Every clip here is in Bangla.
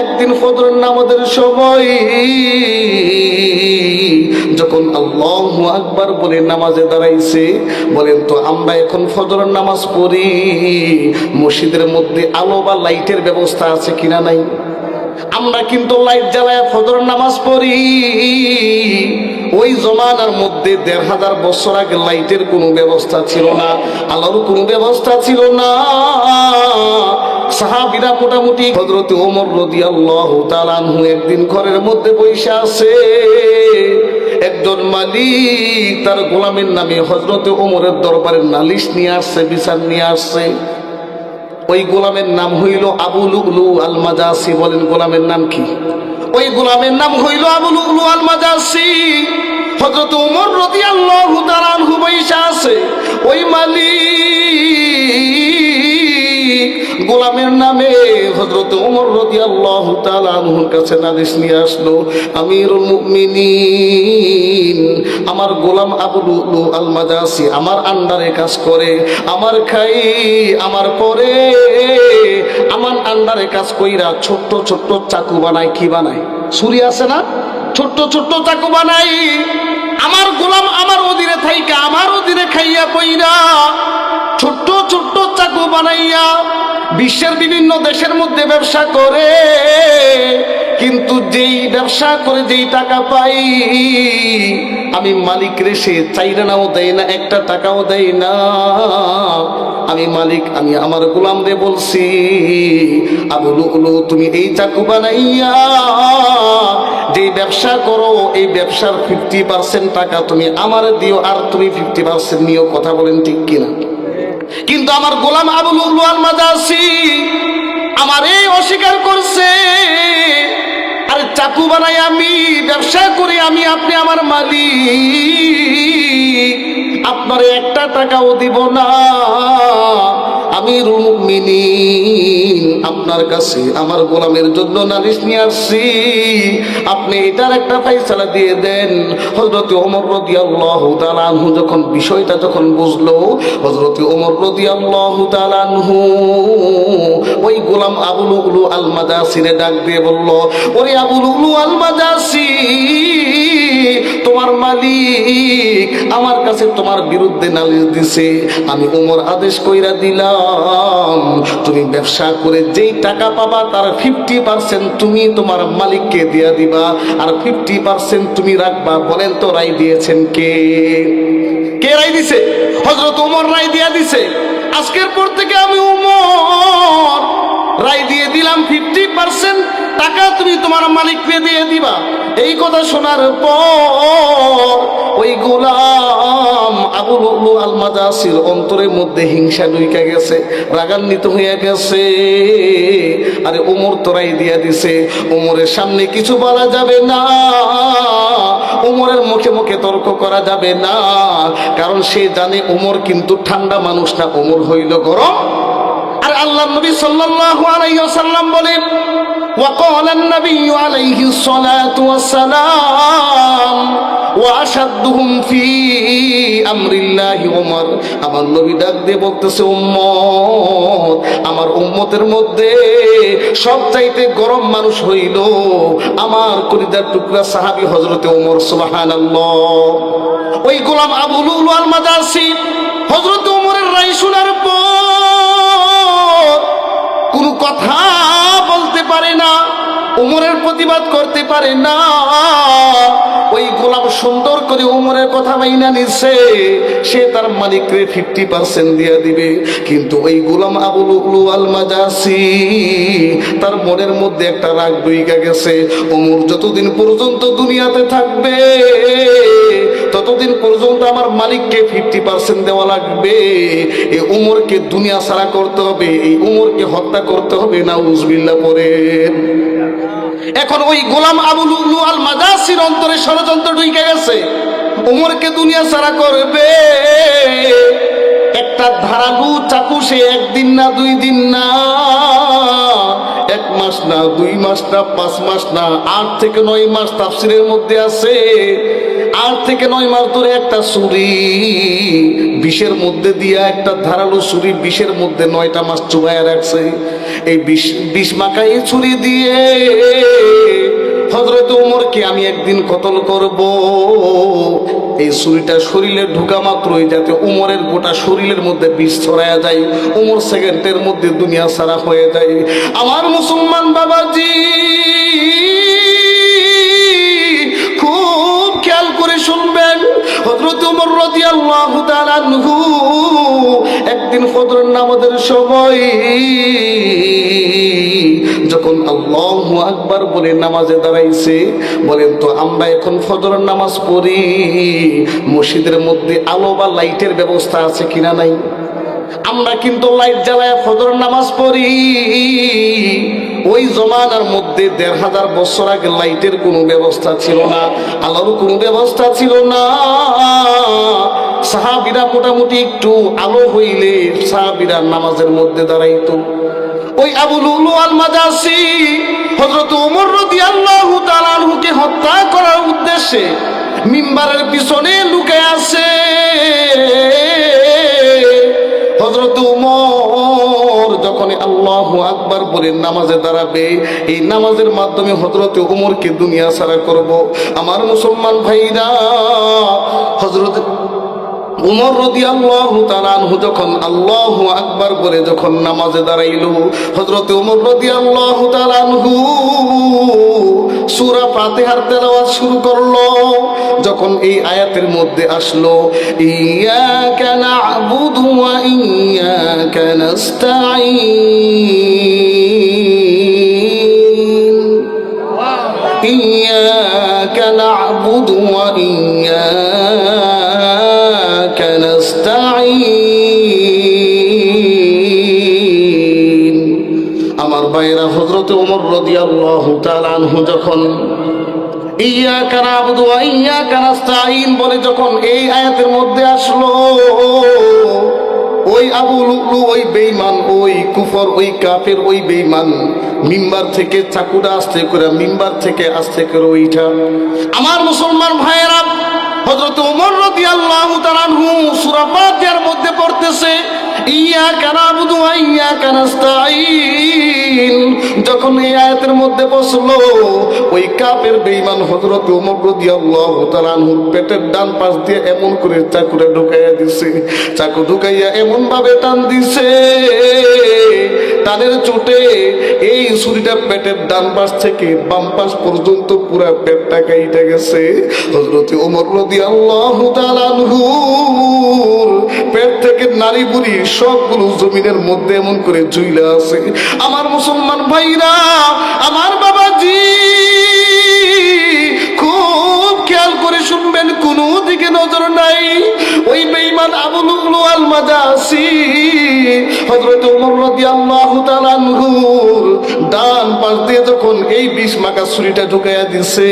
একদিন ফজরের নামাজের সময় যখন আকবার বলে নামাজে দাঁড়াইছে বলেন তো আমরা এখন ফজরের নামাজ পড়ি, মসজিদের মধ্যে আলো বা লাইটের ব্যবস্থা আছে কিনা নাই? আমরা কিন্তু লাইট জ্বালায় ফজর নামাজ পড়ি। ওই জমানার মধ্যে দেড় হাজার বছর আগে লাইটের কোনো ব্যবস্থা ছিল না, আলোর কোনো ব্যবস্থা ছিল না। সাহাবিরা মোটামুটি হজরতে ওমর রদি আল্লাহ তালানহু একদিন ঘরের মধ্যে বৈশা আছে। একজন মালিক তার গোলামের নামে হজরতে ওমরের দরবারে নালিশ নিয়ে আসছে, বিচার নিয়ে আসছে। ওই গোলামের নাম হইল আবু লুগলু আল মাজাসি বলেন, গোলামের নাম কি? ওই গোলামের নাম হইল আবু লুগলু আল মাজাসি হযরত ওমর রাদিয়াল্লাহু তাআলা আনহু বৈশা আছে। ওই মালিক গোলামের নামে হযরত ওমর রাদিয়াল্লাহু তাআলা আনহুর কাছে নালিশ নিয়ে আসলো মুমিনিন, আমার গোলাম আবু লুলু আল মাজাসি আমার আন্ডারে কাজ করে, আমার খাই, আমার পরে, আমার আন্ডারে কাজ কইরা ছোট্ট ছোট্ট চাকু বানায়, কি বানায়? ছুরি আছে না? ছোট্ট ছোট্ট চাকু বানাই আমার গোলাম আমার অধীনে থাইকা, আমার অধীনে খাইয়া কইরা ছোট্ট ছোট্ট বানাইয়া বিশ্বের বিভিন্ন দেশের মধ্যে ব্যবসা করে। কিন্তু যেই ব্যবসা করে যেই টাকা পাই, আমি মালিক রে সে চাইরানাও দেয় না, একটা টাকাও দেয় না। আমি মালিক, আমি আমার গোলাম রে বলছি আবুলু উলু তুমি এই চাকু বানাইয়া যে ব্যবসা করো, এই ব্যবসার ফিফটি পার্সেন্ট টাকা তুমি আমার দিও, আর তুমি ফিফটি পার্সেন্ট নিও, কথা বলেন ঠিক কিনা? কিন্তু আমার গোলাম আবুল উলুয়াল মাজাসি আমার এই অস্বীকার করছে। আরে চাকু বানাই আমি, ব্যবসা করি আমি, আপনি আমার মালিক। আপনার একটা টাকাও দিব না। আপনার কাছে আমার গোলামের জন্য নালিশ নিয়ে আসছি। আপনি এটার একটা ফাইসালা দিয়ে দেন। হজরত ওমর রদি আল্লাহ তালানহু যখন বিষয়টা যখন বুঝলো হজরত ওমর রদি আল্লাহ তালানহু ওই গোলাম আবুল উলু আল মাদাসিরে ডাক দিয়ে বলল, ওরে আবুল উগলু আল তোমার মালিক আমার কাছে তোমার বিরুদ্ধে নালিশ দিছে। আমি ওমর আদেশ কইরা দিলাম, তুমি ব্যবসা করে যেই টাকা পাবা তার ফিফটি পার্সেন্ট তুমি তোমার মালিককে দিয়া দিবা। আর ফিফটি পার্সেন্ট তুমি রাখবা, বলেন তো রায় দিয়েছেন কে? কে রায় দিছে? হজরত ওমর রায় দিয়া দিছে। আজকের পর থেকে আমি ওমর রায় দিয়ে দিলাম ফিফটি পার্সেন্ট টাকা তুমি তোমার মালিককে দিয়ে দিবা। এই কথা শোনার পর ওই গোলাম আবু লুলু আল মাজাসির অন্তরের মধ্যে হিংসা ঢুইকা গেছে, রাগান্বিত হয়ে গেছে। আরে ওমর তোরাই দিয়া দিছে, ওমরের সামনে কিছু বলা যাবে না, ওমরের মুখে মুখে তর্ক করা যাবে না, কারণ সে জানে ওমর কিন্তু ঠান্ডা মানুষ না, ওমর হইল গরম। আল্লাহ নবী সাল্লাল্লাহু আলাইহি ওয়াসাল্লাম বলেন وقال النبي عليه الصلاة والسلام وأشدهم في أمر الله عمر আমার নবী ডাক দিয়ে বলতেছে উম্মত আমার উম্মতের মধ্যে সবচাইতে গরম মানুষ হইল আমার কলিদার টুকরা সাহাবী হজরতে ওমর সুবহানাল্লাহ ওই গোলাম আবুল উলু আল মাদাসি হজরত ওমরের রায় শোনার পর কোনো কথা বলতে পারে না, উমরের প্রতিবাদ করতে পারে না। ওই গোলাম সুন্দর করে উমরের কথা মাইনা নিছে, সে তার মালিককে ফিফটি পার্সেন্ট দিয়ে দিবে। কিন্তু ওই গোলাম আবুল উলু আল মাজাসি, তার মনের মধ্যে একটা রাগ বইকা গেছে। উমর যতদিন পর্যন্ত দুনিয়াতে থাকবে ততদিন পর্যন্ত আমার মালিককে ফিফটি পার্সেন্ট দেওয়া লাগবে। এই উমরকে দুনিয়া ছাড়া করতে হবে, এই উমরকে হত্যা করতে হবে না উজবিল্লা পরে। এখন ওই গোলাম আবুল আল মাজাসির অন্তরে ষড়যন্ত্র ঢুকে গেছে। উমরকে দুনিয়া ছাড়া করবে। একটা ধারালু চাকু সে একদিন না, দুই দিন না, এক মাস না, দুই মাস না, পাঁচ মাস না, আট থেকে নয় মাস তাফসিরের মধ্যে আছে। আট থেকে নয় মাস ধরে একটা ছুরি, বিষের মধ্যে দিয়া একটা ধারালো ছুরি, বিষের মধ্যে নয়টা মাস চুবাইয়া রাখছে। এই বিষ বিষ মাখা এই ছুরি দিয়ে হজরত উমরকে আমি একদিন কতল করব। এই ছুরিটা শরীরে ঢুকা মাত্রই যাতে উমরের গোটা শরীরের মধ্যে বিষ ছড়ায়া যায়, উমর সেকেন্ডের মধ্যে দুনিয়া সারা হয়ে যায়। আমার মুসলমান বাবাজি শুনবেন হজরত একদিন ফজরের নামাজের সময় যখন আল্লাহ আকবার বলে নামাজে দাঁড়াইছে, বলেন, তো আমরা এখন ফজরের নামাজ পড়ি, মসজিদের মধ্যে আলো বা লাইটের ব্যবস্থা আছে কিনা নাই? আমরা কিন্তু লাইট জ্বালায় ফজর নামাজ পড়ি। ওই জমানার মধ্যে দেড় হাজার বছর আগে লাইটের কোনো ব্যবস্থা ছিল না, আলোর কোনো ব্যবস্থা ছিল না। সাহাবিরা মোটামুটি একটু আলো হইলে সাহাবিরা নামাজের মধ্যে দাঁড়াইতো। ওই আবুল উলু আল মাজাসি হযরত ওমর রাদিয়াল্লাহু তাআলা হত্যা করার উদ্দেশ্যে মিম্বারের পিছনে লুকে আছে। আল্লাহু আকবার বলে নামাজে দাঁড়াবে। এই নামাজের মাধ্যমে হযরত উমরকে দুনিয়া সারা করব। আমার মুসলমান ভাইরা, হযরত উমর রদি আল্লাহ তালানহু যখন আল্লাহ আকবার বলে যখন নামাজে দাঁড়াইল হজরত উমর রদি আল্লাহ তালানহু সুরা ফাতিহার তেলাওয়াত শুরু করল, যখন এই আয়াতের মধ্যে আসলো ইয়াকা নাবুদু ওয়া ইয়াকা নাস্তাঈন। ইয়াকা নাবুদু ওয়া ইয়াকা হজরত উমর রাদিয়াল্লাহু তাআলা আনহু যখন ইয়াকা না'বুদু ওয়া ইয়াকা নাস্তাঈন বলে যখন এই আয়াতের মধ্যে আসলো, ওই আবু লুলু, ওই বেইমান ওই কুফর, ওই কাফের, ওই বেইমান মিম্বার থেকে চাকুটা আসতে করে, মিম্বার থেকে আসতে করে ওইটা আমার মুসলমান ভাইয়েরা ওমর মধ্যে পড়তেছে যখন এই আয়াতের মধ্যে বসল, ওই বেঈমান ওমর পেটের ডান পাশ দিয়ে এমন করে চাকুটা ঢুকাইয়া দিছে, চাকু ঢুকাইয়া এমন ভাবে টান দিছে, টানের চোটে এই ছুরিটা পেটের ডান পাশ থেকে বাম পাশ পর্যন্ত পুরা পেটটা কাইটা গেছে। হযরত ওমর পেট থেকে নারী বুড়ি সবগুলো জমিনের মধ্যে এমন করে ঝুইলা আছে। আমার মুসলমান ভাইরা, আমার বাবাজি, খুব খেয়াল করে শুনবেন, কোনো দিকে নজর নাই। ওই বেঈমান আবুল উলু আল মাজাসি হযরত ওমর রাদিয়াল্লাহু তাআলা আনহুর ডান পাশ দিয়ে যখন এই বিষ মাখা ছুরিটা ঢুকাইয়া দিছে,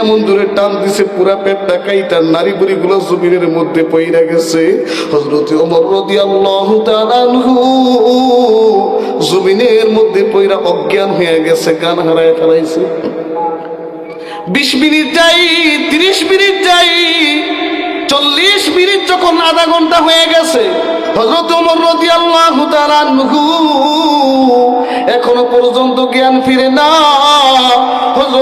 এমন দূরে টান দিছে, পুরা পেটটা কাইটা নারী বুড়ি গুলো জমিনের মধ্যে পইরা গেছে। হযরত ওমর তাআলা আনহু জমিনের মধ্যে পইরা অজ্ঞান হয়ে গেছে, গান হারায় ফেলাইছে। বিশ মিনিট যাই, তিরিশ মিনিট যাই চল্লিশ মিনিট যখন আধা ঘণ্টা হয়ে গেছে হজরত আনহু এখনও পর্যন্ত জ্ঞান ফিরে না।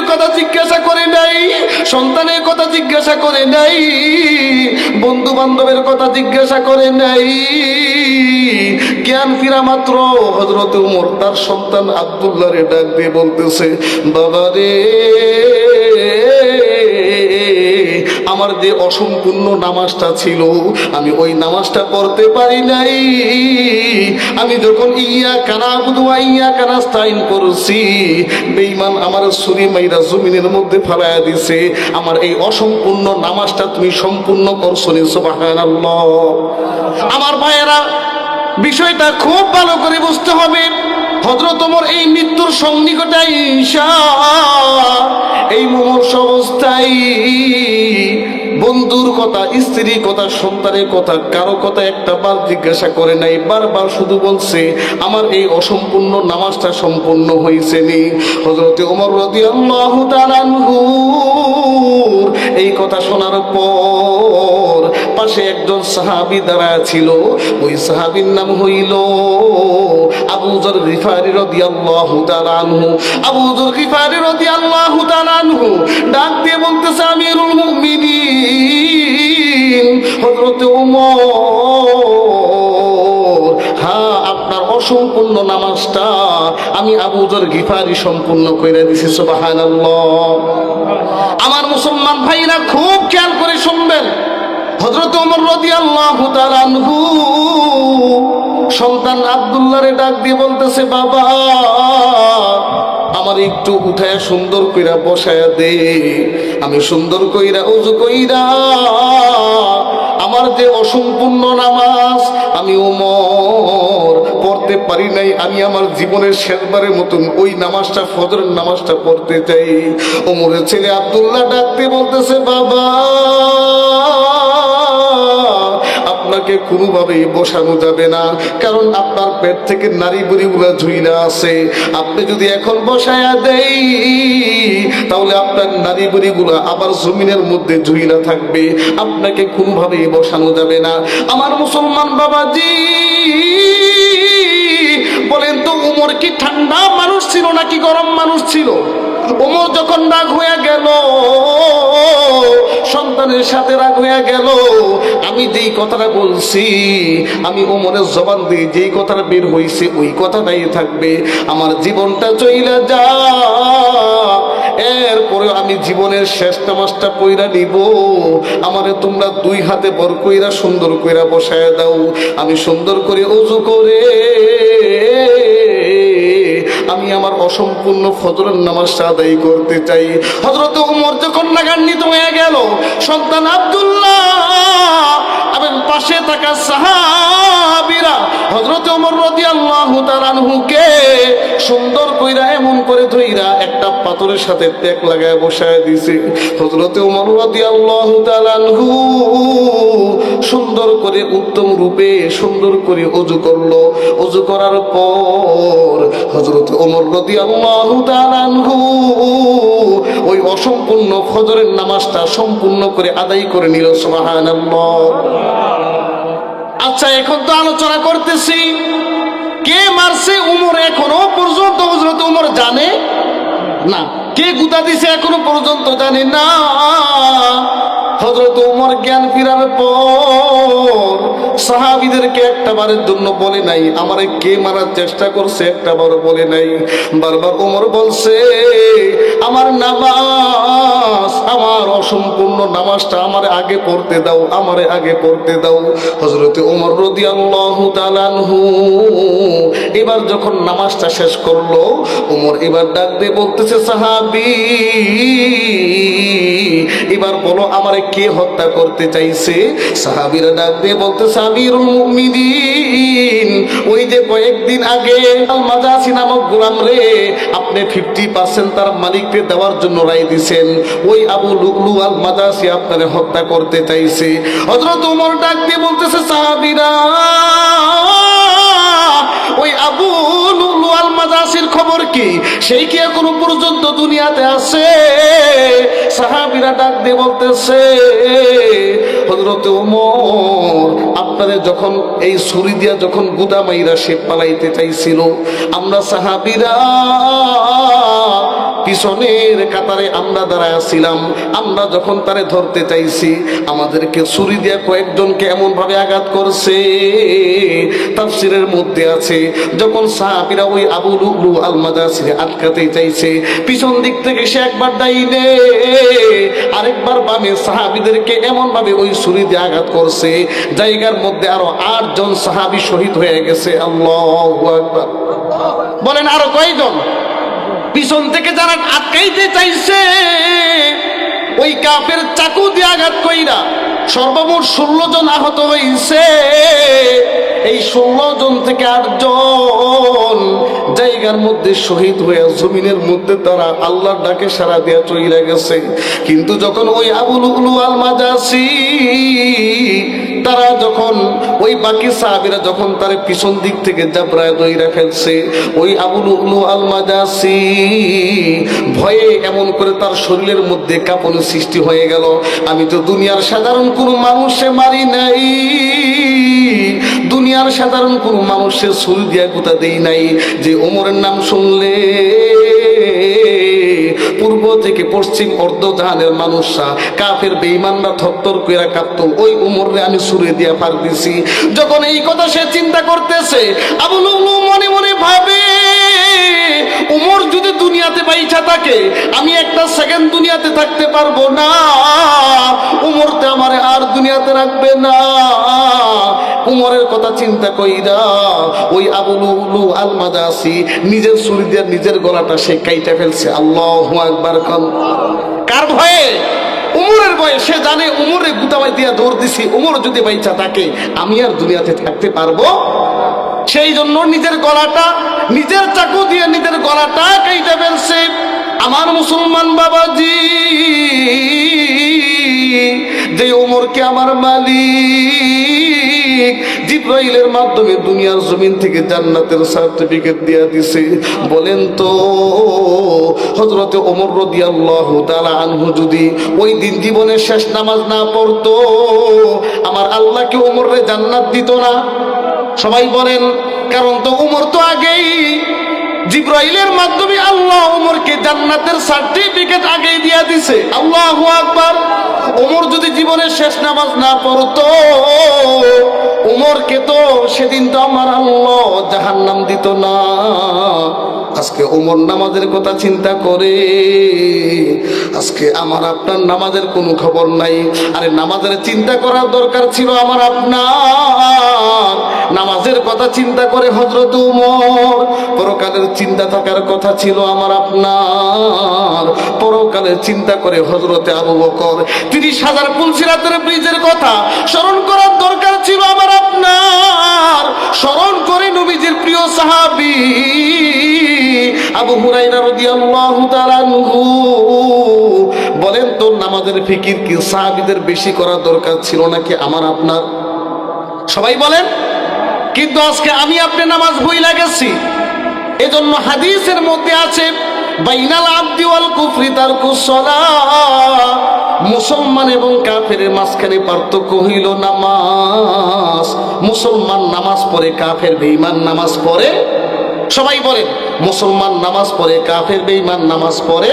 স্ত্রীর কথা জিজ্ঞাসা করে নাই, সন্তানের কথা জিজ্ঞাসা করে নাই বন্ধু বান্ধবের কথা জিজ্ঞাসা করে নাই। জ্ঞান ফিরা মাত্র হজরত উমর, তার সন্তান আব্দুল্লাহ রে ডাক দিয়ে বলতেছে বাবা রে আমার যে অসম্পূর্ণ নামাজটা ছিল, আমি ওই নামাজটা পড়তে পারি নাই। আমি যখন ইয়া কানা বুধুয়া ইয়া কানা কানাস্তাইন করছি, বেঈমান আমার সুরি মাইরা জমিনের মধ্যে ফেলাইয়া দিছে, আমার এই অসম্পূর্ণ নামাজটা তুমি সম্পূর্ণ করছ নি আমার ভাইয়েরা, বিষয়টা খুব ভালো করে বুঝতে হবে। হজরত ওমর এই মৃত্যুর সন্নিকটাই এই মুমূর্ষ অবস্থায় বন্ধুর কথা, স্ত্রীর কথা, সন্তানের কথা, কারও কথা একটা বার জিজ্ঞাসা করে নাই, বারবার শুধু বলছে, আমার এই অসম্পূর্ণ নামাজটা সম্পূর্ণ হয়েছে নি। হজরতে রদি আল্লাহ এই কথা শোনার পর পাশে একজন সাহাবি দাঁড়া ছিল। ওই সাহাবির নাম হইল আবু জর গিফারি রাদিয়াল্লাহু তাআলা আনহু। আবু জর গিফারি রাদিয়াল্লাহু তাআলা আনহু ডাক দিয়ে বলতেছে হযরত ওমর। হ্যাঁ আপনার অসম্পূর্ণ নামাজটা আমি আবু জর গিফারি সম্পূর্ণ করে দিছি, সুবহানাল্লাহ। আমার মুসলমান ভাইরা খুব খেয়াল করে শুনবেন। হজরত ওমর রাদিয়াল্লাহু তাআলা আনহু সন্তান আব্দুল্লাহরে ডাক দিয়ে বলতেছে, বাবা, আমার একটু উঠায় সুন্দর কইরা বসায়া দে। আমি সুন্দর কইরা উজু কইরা, আমার যে অসম্পূর্ণ নামাজ আমি ওমর পড়তে পারি নাই, আমি আমার জীবনের শেষবারের মতন ওই নামাজটা, ফজরের নামাজটা পড়তে চাই। ওমরের ছেলে আব্দুল্লাহ ডাকতে বলতেছে, বাবা আপনাকে কোনোভাবেই বসানো যাবে না। কারণ আপনার পেট থেকে নারী বুড়িগুলা ঝুইলা আছে আপনি যদি এখন বসায়া দেই, তাহলে আপনার নারী বুড়িগুলা আবার জমিনের মধ্যে ঝুইলা থাকবে। আপনাকে কোনোভাবেই বসানো যাবে না। আমার মুসলমান বাবাজি উমর কি ঠান্ডা মানুষ ছিল নাকি গরম মানুষ ছিল? ওমর যখন রাগ হয়ে গেল, সন্তানের সাথে রাগ হয়ে গেল, আমি যেই কথাটা বলছি, আমি ওমরের জবান দিয়ে যেই কথাটা বের হইছে ওই কথাটাই থাকবে। আমার জীবনটা চইলা যা, এরপরে আমি জীবনের শেষ নামাজটা কইরা নিব। আমারে তোমরা দুই হাতে বর কইরা, সুন্দর কইরা বসায় দাও। আমি সুন্দর করে উজু করে আমি আমার অসম্পূর্ণ ফজরের নামাজটা আদায় করতে চাই। হজরত উমর যখন নাগান্বিত হয়ে গেল, সন্তান আব্দুল্লাহ এবং পাশে থাকা সাহাবিরা হজরত উমর রদি আল্লাহ সুন্দর কইরা, এমন করে ধইরা পাথরের সাথে ত্যাগ লাগায় বসায় দিছে হজরতে উমর রদি আল্লাহ তালানহু সুন্দর করে উত্তম রূপে সুন্দর করে অজু করল। অজু করার পর হজরত ওমর রদি আল্লাহ তালানহু ওই অসম্পূর্ণ ফজরের নামাজটা সম্পূর্ণ করে আদায় করে নিল, সুবহানাল্লাহ। আচ্ছা এখন তো আলোচনা করতেছি। কে মারছে উমর এখনও পর্যন্ত হজরত উমর জানে না। কে গুতা দিছে এখনও পর্যন্ত জানি না। হজরত উমর জ্ঞান ফিরার পর সাহাবিদেরকে একটা বারের জন্য বলে নাই, আমারে কে মারার চেষ্টা করছে একটা বার বলে নাই। বারবার উমর বলছে, আমার নামাজ, আমার অসম্পূর্ণ নামাজটা আমার আগে পড়তে দাও, আমারে আগে পড়তে দাও। হজরতে উমর রদি আল্লাহ এবার যখন নামাজটা শেষ করল, উমর এবার ডাক দিয়ে বলতেছে, সাহাবি এবার বলো, আমারে কে হত্যা করতে চাইছে? সাহাবিরা ডাক দিয়ে বলতেছে, আমিরুল মুমিনিন। ওই যে কয়েকদিন আগে আল মাজাসি নামক গোলাম রে, আপনি ফিফটি পার্সেন্ট তার মালিককে দেওয়ার জন্য রায় দিছেন। ওই আবু লুকলু আল মাজাসি আপনারে হত্যা করতে চাইছে। হজরত উমর ডাক দিয়ে বলতেছে, সাহাবিরা আল মাদাসির খবর কি? সেই কি এখনও পর্যন্ত দুনিয়াতে আছে? সাহাবিরা ডাক দিয়ে বলতেছে হজরত ওমর, আপনাদের যখন এই ছুরি দিয়া যখন গুদামাইরা সে পালাইতে চাইছিল, আমরা সাহাবিরা পিছনের কাতারে আমরা দাঁড়ায় ছিলাম আমরা যখন তারে ধরতে চাইছি, আমাদেরকে ছুরি দিয়ে কয়েকজনকে এমন ভাবে আঘাত করছে। তাফসিরের মধ্যে আছে, যখন সাহাবিরা ওই আবু লুলু আল মাদাসিরে আটকাতে চাইছে, পিছন দিক থেকে সে একবার ডাইনে, আরেকবার বামে সাহাবিদেরকে এমন ভাবে ওই ছুরি দিয়ে আঘাত করছে, জায়গার মধ্যে আরও আটজন সাহাবি শহীদ হয়ে গেছে। আল্লাহ বলেন আরও কয়জন? পিছন থেকে যারা আটকাইতে চাইছে, ওই কাপের চাকু দিয়ে আঘাত কইরা সর্বমোট ষোলো জন আহত হইছে। এই ষোলো জন থেকে আটজন জায়গার মধ্যে শহীদ হয়ে জমিনের মধ্যে তারা আল্লাহর ডাকে সারা দিয়া চইলা গেছে। কিন্তু যখন ওই আবুল আল মাজাসি তারা যখন, ওই বাকি সাহাবিরা যখন তার পিছন দিক থেকে জাবরায় দইরা ফেলছে, ওই আবুল উলু আল মাজাসি ভয়ে এমন করে তার শরীরের মধ্যে কাঁপনের সৃষ্টি হয়ে গেল। আমি তো দুনিয়ার সাধারণ কোনো মানুষে মারি নাই। দুনিয়ার সাধারণ কোনো মানুষের ছুরি দিয়া কোথা দেই নাই। যে ওমরের নাম শুনলে থেকে পশ্চিম অর্ধজাহানের মানুষরা, কাফের বেইমানরা থত্তর কইরা কাঁপত ওই উমরে আমি সুরে দিয়া পার দিছি। যখন এই কথা সে চিন্তা করতেছে আবুল উলু মনে মনে ভাবে, উমর যদি দুনিয়াতে বাইচা থাকে, আমি একটা সেকেন্ড দুনিয়াতে থাকতে পারব না। উমরতে আমারে আর দুনিয়াতে রাখবে না। উমরের কথা চিন্তা কইরা ওই আবুল উলু আল মাদাসি নিজের ছুরি দিয়ে নিজের গলাটা সে কাইটা ফেলছে। আল্লাহ একবার কম কার ভয়ে? উমরের ভয়ে। সে জানে উমরে গুতাবাই দিয়া দৌড় দিছি। উমর যদি বাইচা থাকে, আমি আর দুনিয়াতে থাকতে পারব? সেই জন্য নিজের গলাটা, নিজের চাকু দিয়ে নিজের গলাটা কাইটা ফেলছে। আমার মুসলমান বাবাজি যে ওমরকে আমার মালিক জিব্রাইলের মাধ্যমে দুনিয়ার জমিন থেকে জান্নাতের সার্টিফিকেট দিয়া দিছে। বলেন তো হজরতে ওমর রদিয়াল্লাহু তাআলা আনহু যদি ওই দিন জীবনের শেষ নামাজ না পড়তো, আমার আল্লাহকে রে জান্নাত দিত না? সবাই বলেন, কারণ তো উমর তো আগেই জিব্রাইলের মাধ্যমে আল্লাহ ওমরকে জান্নাতের সার্টিফিকেট আগে দিয়া দিছে। আল্লাহ আকবার। ওমর যদি জীবনের শেষ নামাজ না পড়তো উমরকে তো সেদিন তো আমার আল্লাহ জাহান্নাম দিত না। আজকে ওমর নামাজের কথা চিন্তা করে। আজকে আমার আপনার নামাজের কোনো খবর নাই। আরে নামাজের চিন্তা করার দরকার ছিল আমার আপনার। নামাজের কথা চিন্তা করে হজরত উমর পরকালের চিন্তা থাকার কথা ছিল আমার আপনার। পরকালের চিন্তা করে হজরতে আবু বকর তিরিশ হাজার পুলসিরাতের ব্রিজের কথা স্মরণ করার দরকার ছিল আমার আপনার। স্মরণ করে নবীজির প্রিয় সাহাবী। আবু হুরাইরা রাদিয়াল্লাহু তাআলা আনহু বলেন তো নামাজের ফিকির কি? সাহাবীদের বেশি করার দরকার ছিল নাকি আমার, আপনার? সবাই বলেন, কিন্তু আজকে আমি আপনি নামাজ ভুইলা গেছি। এজন্য হাদিসের মধ্যে আছে, বাইনাল আব্দি ওয়াল কুফরি সালাহ মুসলমান এবং কাফের মাঝখানে পার্থক্য হইল নামাজ। মুসলমান নামাজ পড়ে, কাফের বেঈমান নামাজ পড়ে সবাই বলেন মুসলমান নামাজ পড়ে কাফের বেঈমান নামাজ পড়ে